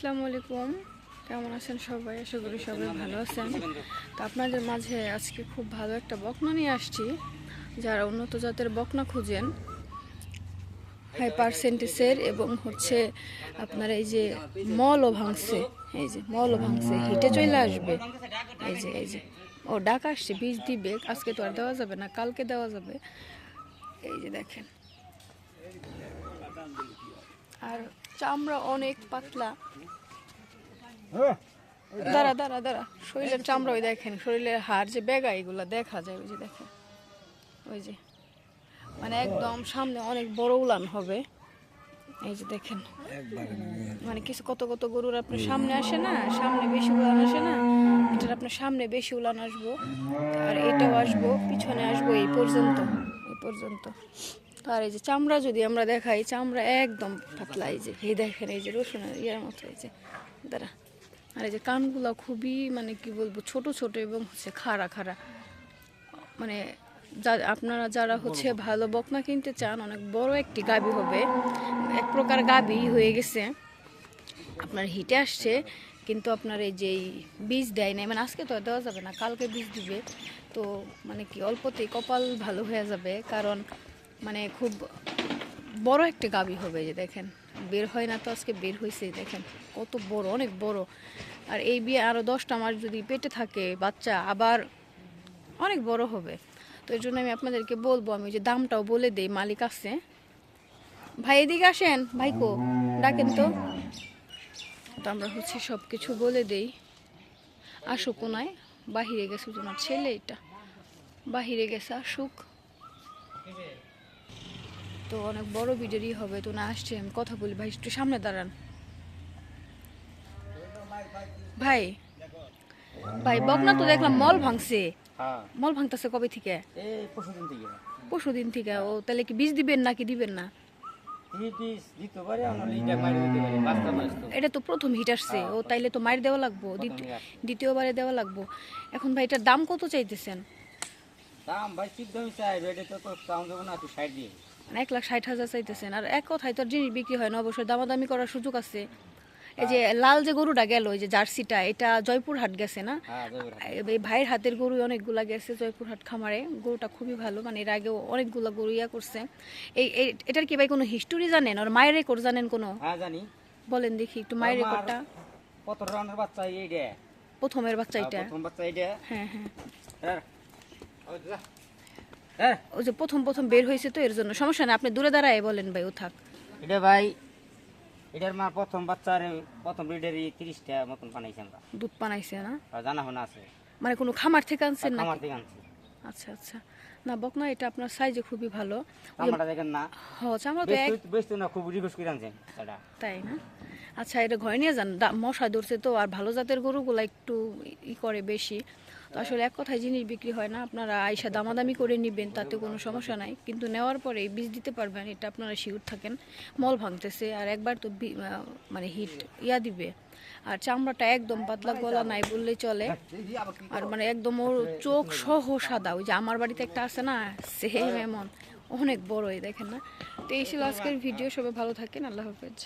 আসসালামু আলাইকুম। কেমন আছেন সবাই? আশা করি সবাই ভালো আছেন। তো আপনাদের মাঝে আজকে খুব ভালো একটা বকনা নিয়ে আসছি। যারা উন্নত জাতের বকনা খুঁজেন হাই পার্সেন্টেজের এবং হচ্ছে আপনার এই যে মলও ভাঙছে, এই যে মলও ভাঙছে, হিটে চলে আসবে। এই যে এই যে। ও ডাক আসছে বীজ দিবে। আজকে তো আর দেওয়া যাবে না, কালকে দেওয়া যাবে। এই যে দেখেন। আর চামড়া অনেক পাতলা। দাঁড়া দাঁড়া দাঁড়া। শরীরের চামড়া ওই দেখেন শরীরের হাড় যে বেগা এগুলো দেখা যায় ওই যে দেখেন। ওই যে। মানে একদম সামনে অনেক বড় উলান হবে। এই যে দেখেন। মানে কিছু কত কত গরুর আপনার সামনে আসে না সামনে বেশি উলান আসে না এটার আপনার সামনে বেশি উলান আসব। আর এটাও আসব পিছনে আসব এই পর্যন্ত এই পর্যন্ত। তো আর এই যে চামড়া যদি আমরা দেখাই চামড়া একদম পাতলা এই যে এই দেখেন এই যে রসুনের ইয়ের মতো এই যে দাঁড়া। আর এই যে কানগুলো খুবই মানে কি বলব ছোট ছোট এবং হচ্ছে খাড়া খাড়া। মানে যা আপনারা যারা হচ্ছে ভালো বকনা কিনতে চান অনেক বড় একটি গাবি হবে। এক প্রকার গাবি হয়ে গেছে। আপনার হিটে আসছে কিন্তু আপনার এই যে বীজ দেয় নাই মানে আজকে তো দেওয়া যাবে না কালকে বীজ দিবে। তো মানে কি অল্পতেই কপাল ভালো হয়ে যাবে কারণ মানে খুব বড় একটা গাবি হবে যে দেখেন। বের হয় না তো আজকে বের হয়েছে দেখেন। কত বড়, অনেক বড়। আর এই বিয়ে আরও দশটা মাস যদি পেটে থাকে, বাচ্চা, আবার অনেক বড় হবে। তো এর জন্য আমি আপনাদেরকে বলব, আমি যে দামটাও বলে দেই, মালিক আছে। ভাই, এদিকে আসেন। ভাইকো ডাকেন তো। তো আমরা হচ্ছে সব কিছু বলে দেই। আসুক কোনায় বাহিরে গেছে তোমার ছেলে এটা। বাহিরে গেছে, আসুক। তো অনেক বড় ভিডিওরই হবে তো না আসছে আমি কথা বলি। ভাই একটু সামনে দাঁড়ান। ভাই ভাই বকনা তো দেখলাম মল ভাঙছে। হ্যাঁ। মল ভাঙতেছে কবে থেকে? পরশু দিন থেকে। ও তাহলে কি বীজ দিবেন নাকি দিবেন না? এটা তো। প্রথম হিট আসছে। ও তাইলে তো মার দেওয়া লাগবো। দ্বিতীয়বারে দেওয়া লাগবো। এখন ভাই এটার দাম কত চাইতেছেন? দাম ভাই চাই রেটে তো দাম দেবো না তুই সাইড দিয়ে। এক লাখ ষাট হাজার চাইতেছেন। আর এক কথায় তো জিনিস বিক্রি হয় না অবশ্যই দামাদামি করার সুযোগ আছে। এই যে লাল যে গরুটা গেল যে জার্সিটা এটা জয়পুরহাট গেছে না? হ্যাঁ জয়পুর হাট। এই ভাইয়ের হাতের গরু অনেকগুলা গেছে জয়পুরহাট খামারে। গরুটা খুবই ভালো মানে এর আগেও অনেকগুলা গরু ইয়া করছে। এই এটার কি ভাই কোনো হিস্টোরি জানেন? আর মায়ের রেকর্ড জানেন কোনো? হ্যাঁ জানি। বলেন দেখি একটু মায়ের রেকর্ডটা কত রানের বাচ্চা এইটা প্রথমের বাচ্চা এটা প্রথম বাচ্চা এইটা হ্যাঁ হ্যাঁ। হ্যাঁ। ওই যা। হ্যাঁ? ওই যে প্রথম প্রথম বের হয়েছে তো এর জন্য। সমস্যা না আপনি দূরে দাঁড়ায় বলেন ভাই ও থাক। এটা ভাই এটার মা প্রথম বাচ্চার প্রথম ব্রিডেরই তিরিশটা মতন বানাইছি আমরা। দুধ না? জানা শোনা আছে। মানে কোনো খামার থেকে আনছেন না আমার থেকে আনছি। আচ্ছা আচ্ছা। না বকনা এটা আপনার সাইজে খুবই ভালো। আমরা দেখেন না। তো বেশ না খুব রিকোয়েস্ট করে আনছেন এটা। তাই না? আচ্ছা এটা ঘরে নিয়ে যান। মশা ধরছে তো আর ভালো জাতের গরুগুলো একটু ই করে বেশি। তো আসলে এক কথায় জিনিস বিক্রি হয় না, আপনারা আইসা দামাদামি করে নেবেন, তাতে কোনো সমস্যা নাই। কিন্তু নেওয়ার পরে বীজ দিতে পারবেন, এটা আপনারা শিওর থাকেন। মল ভাঙতেছে, আর একবার তো মানে হিট ইয়া দিবে। আর চামড়াটা একদম পাতলা গলা নাই বললেই চলে। আর মানে একদম ওর চোখ সহ সাদা, ওই যে আমার বাড়িতে একটা আছে না সেম এমন। অনেক বড় দেখেন না। তো এই ছিল আজকের ভিডিও সবাই ভালো থাকেন, আল্লাহ হাফেজ।